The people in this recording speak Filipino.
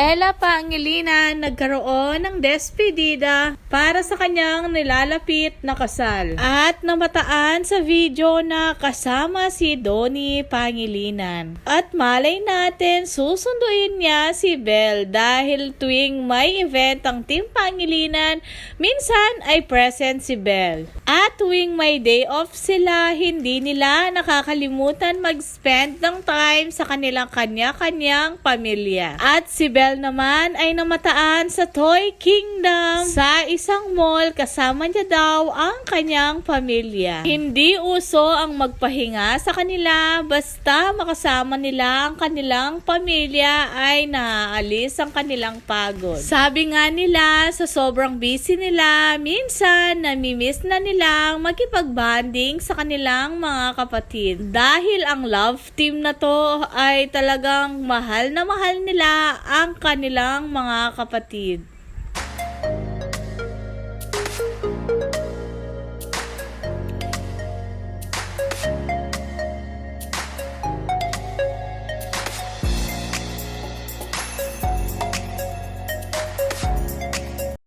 Ella Pangilinan nagkaroon ng despedida para sa kanyang nilalapit na kasal. At namataan sa video na kasama si Donnie Pangilinan. At malay natin susunduin niya si Belle dahil tuwing may event ang Team Pangilinan, minsan ay present si Belle. At tuwing may day off sila, hindi nila nakakalimutan mag-spend ng time sa kanilang kanya-kanyang pamilya. At si Belle naman ay namataan sa Toy Kingdom sa isang mall kasama niya daw ang kanyang pamilya. Hindi uso ang magpahinga sa kanila basta makasama nila ang kanilang pamilya ay naaalis ang kanilang pagod. Sabi nga nila sa sobrang busy nila, minsan namimiss na nilang makipag-bonding sa kanilang mga kapatid. Dahil ang love team na to ay talagang mahal na mahal nila ang kanilang mga kapatid.